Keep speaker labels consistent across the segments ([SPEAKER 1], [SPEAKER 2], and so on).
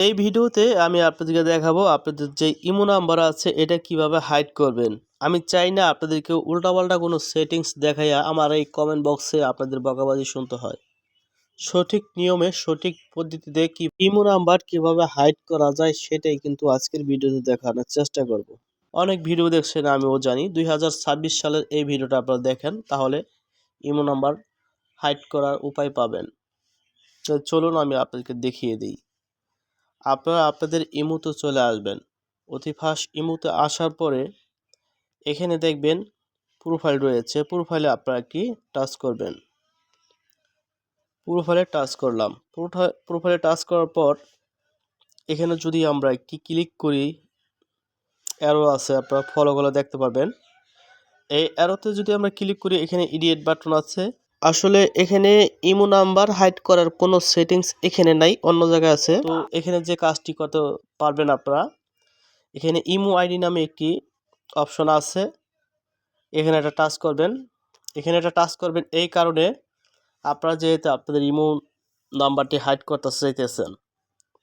[SPEAKER 1] এই ভিডিওতে আমি আপনাদেরকে দেখাবো আপনাদের যে ইমো নাম্বার আছে, এটা কীভাবে হাইড করবেন। আমি চাই না আপনাদেরকে উল্টাপাল্টা কোনো সেটিংস দেখাইয়া আমার এই কমেন্ট বক্সে আপনাদের বকাবাজি শুনতে হয়। সঠিক নিয়মে, সঠিক পদ্ধতিতে কি ইমো নাম্বার কীভাবে হাইড করা যায়, সেটাই কিন্তু আজকের ভিডিওতে দেখানোর চেষ্টা করব। অনেক ভিডিও দেখছেন, আমিও জানি। দুই হাজার ছাব্বিশ সালের এই ভিডিওটা আপনারা দেখেন, তাহলে ইমো নাম্বার হাইড করার উপায় পাবেন। চলুন আমি আপনাদেরকে দেখিয়ে দিই। আপনারা আপনাদের ইমুতে চলে আসবেন। অতি ফার্স্ট ইমুতে আসার পরে এখানে দেখবেন প্রোফাইল রয়েছে। প্রোফাইলে আপনারা একটি টাচ করবেন? প্রোফাইলে টাচ করলাম। প্রোফাইলে টাচ করার পর এখানে যদি আমরা একটি ক্লিক করি অ্যারো আছে, আপনারা ফলোগুলো দেখতে পারবেন। এই অ্যারোতে যদি আমরা ক্লিক করি, এখানে ইডিয়েট বাটন আছে। আসলে এখানে ইমো নাম্বার হাইড করার কোনো সেটিংস এখানে নাই, অন্য জায়গায় আছে। তো এখানে যে কাজটি করতে পারবেন আপনারা, এখানে ইমো আইডি নামে একটি অপশন আছে। এখানে একটা টাচ করবেন। এখানে একটা টাচ করবেন, এই কারণে আপনারা যেহেতু আপনাদের ইমো নাম্বারটি হাইড করতে চাইতেছেন,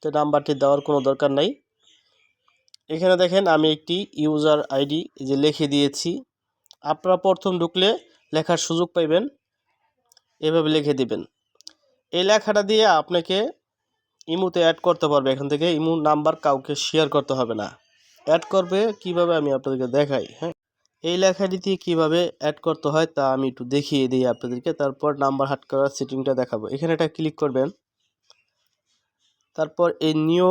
[SPEAKER 1] তো নাম্বারটি দেওয়ার কোনো দরকার নাই। এখানে দেখেন আমি একটি ইউজার আইডি যে লিখে দিয়েছি। আপনারা প্রথম ঢুকলে লেখার সুযোগ পাইবেন। এভাবে লিখে দিবেন। এই লেখাটা দিয়ে আপনাকে ইমুতে অ্যাড করতে পারবে। এখান থেকে ইমু নাম্বার কাউকে শেয়ার করতে হবে না। অ্যাড করবে, কীভাবে আমি আপনাদেরকে দেখাই হ্যাঁ? এই লেখাটি দিয়ে কীভাবে অ্যাড করতে হয় তা আমি একটু দেখিয়ে দিই আপনাদেরকে। তারপর নাম্বার হাট করার সেটিংটা দেখাবো। এখানে এটা ক্লিক করবেন। তারপর এই নিউ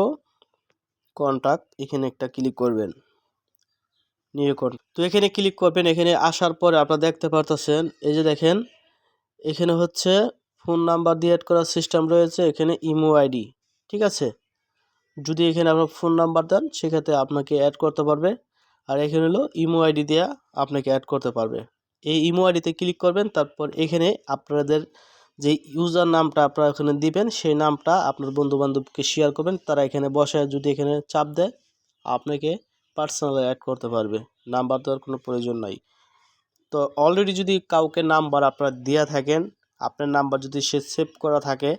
[SPEAKER 1] কন্ট্যাক্ট এখানে একটা ক্লিক করবেন। নিউ কন্ট্যাক্ট তো এখানে ক্লিক করবেন। এখানে আসার পরে আপনারা দেখতে পারতেছেন, এই যে দেখেন এখানে হচ্ছে ফোন নাম্বার দিয়ে অ্যাড করার সিস্টেম রয়েছে, এখানে ইমো আইডি ঠিক আছে? যদি এখানে আপনার ফোন নাম্বার দেন, সেক্ষেত্রে আপনাকে অ্যাড করতে পারবে। আর এখানে হলো ইমো আইডি দেওয়া আপনাকে অ্যাড করতে পারবে। এই ইমো আইডিতে ক্লিক করবেন, তারপর এখানে আপনাদের যে ইউজার নামটা আপনারা এখানে দিবেন, সেই নামটা আপনার বন্ধুবান্ধবকে শেয়ার করবেন। তারা এখানে বসে যদি এখানে চাপ দেয়, আপনাকে পার্সোনালি অ্যাড করতে পারবে। নাম্বার দেওয়ার কোনো প্রয়োজন নাই। তো অলরেডি যদি কাউকে নাম্বার আপনারা দেওয়া থাকেন, আপনার নাম্বার যদি সে সেভ করা থাকে,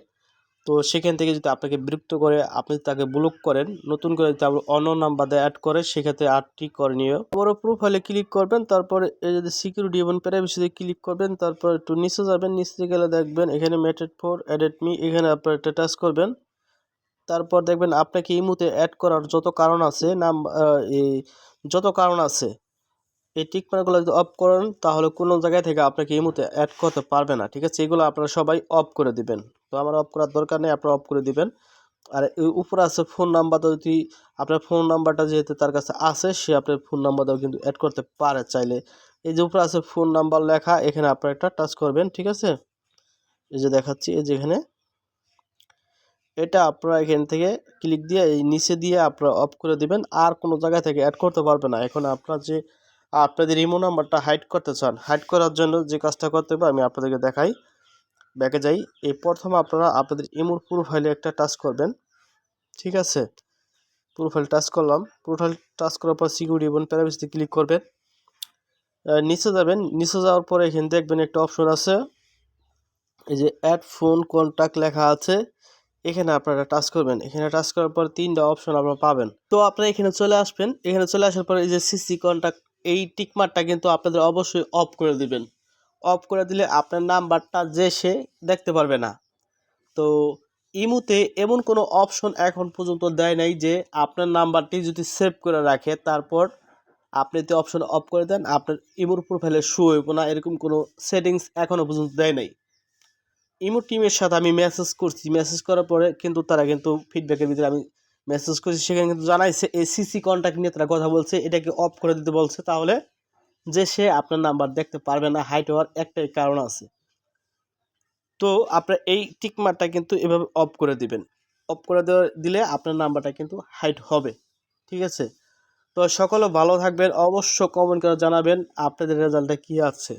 [SPEAKER 1] তো সেখান থেকে যদি আপনাকে বিরক্ত করে, আপনি তাকে ব্লক করেন, নতুন করে যদি আপনি অন্য নাম্বার দিয়ে অ্যাড করে, সেক্ষেত্রে আটটি করণীয়। বড় প্রোফাইলে ক্লিক করবেন, তারপরে যদি সিকিউরিটি এবং প্রাইভেসিতে ক্লিক করবেন, তারপর একটু নিচে যাবেন, নিচে গেলে দেখবেন এখানে মেটেড ফোর অ্যাডেড মি এখানে আপনার একটা টাচ করবেন। তারপর দেখবেন আপনাকে এই মুহূর্তে অ্যাড করার যত কারণ আছে নাম এই, যত কারণ আছে এই টিক মার্কগুলো যদি অফ করেন, তাহলে কোনো জায়গায় থেকে আপনাকে এই মুহূর্তে অ্যাড করতে পারবে না, ঠিক আছে? এগুলো আপনারা সবাই অফ করে দিবেন। তো আমার অফ করার দরকার নেই, আপনারা অফ করে দিবেন। আর উপরে আছে ফোন নাম্বারটা যদি আপনার ফোন নাম্বারটা যেহেতু তার কাছে আছে, সে আপনার ফোন নাম্বারটাও কিন্তু অ্যাড করতে পারে চাইলে। এই যে উপরে আছে ফোন নাম্বার লেখা, এখানে আপনারা একটা টাচ করবেন, ঠিক আছে? এই যে দেখাচ্ছি, এই যে এখানে। এটা আপনারা এখান থেকে ক্লিক দিয়ে এই নিচে দিয়ে আপনারা অফ করে দিবেন, আর কোনো জায়গা থেকে অ্যাড করতে পারবে না। এখন আপনার যে আপনাদের ইমো নাম্বারটা হাইড করতে চান হাইড করার জন্য যে কাজটা করতে হবে আমি আপনাদেরকে দেখাই। ব্যাকে যাই, এই প্রথম আপনারা আপনাদের ইমোর প্রোফাইলে একটা টাচ করবেন, ঠিক আছে? প্রোফাইল টাচ করলাম প্রোফাইল টাচ করার পর সিকিউরিটি এবং প্রাইভেসিতে ক্লিক করবেন। নিচে যাবেন, নিচে যাওয়ার পরে এখানে দেখবেন একটা অপশন আছে, এই যে অ্যাড ফোন কন্ট্যাক্ট লেখা আছে, এখানে আপনারা টাচ করবেন। এখানে টাচ করার পর তিনটা অপশন আপনারা পাবেন। তো আপনারা এখানে চলে আসবেন, এখানে চলে আসার পর এই যে সিসি কন্ট্যাক্ট এই টিকমারটা কিন্তু আপনাদের অবশ্যই অফ করে দিবেন। অফ করে দিলে আপনার নাম্বারটা যে সে দেখতে পারবে না। তো ইমুতে এমন কোনো অপশন এখন পর্যন্ত দেয় নাই যে আপনার নাম্বারটি যদি সেভ করে রাখে, তারপর আপনি যদি অপশন অফ করে দেন, আপনার ইমুর প্রোফাইলে শু হইব না, এরকম কোনো সেটিংস এখনও পর্যন্ত দেয় নাই। ইমো টিমের সাথে আমি মেসেজ করছি। মেসেজ করার পরে কিন্তু তারা কিন্তু ফিডব্যাকের ভিতরে আমি মেসেজ করেছি, সেখানে কিন্তু জানাইছে, এই সিসি কন্ট্যাক্ট নিয়ে তারা কথা বলছে, এটাকে অফ করে দিতে বলছে, তাহলে যে সে আপনার নাম্বার দেখতে পারবে না হাইট হওয়ার একটাই কারণ আছে। তো আপনার এই টিকমারটা কিন্তু এভাবে অফ করে দিবেন। অফ করে দেওয়া, দিলে আপনার নাম্বারটা কিন্তু হাইট হবে। ঠিক আছে? তো সকলে ভালো থাকবেন, অবশ্য কমেন্ট করে জানাবেন, আপনাদের রেজাল্টটা কী আছে?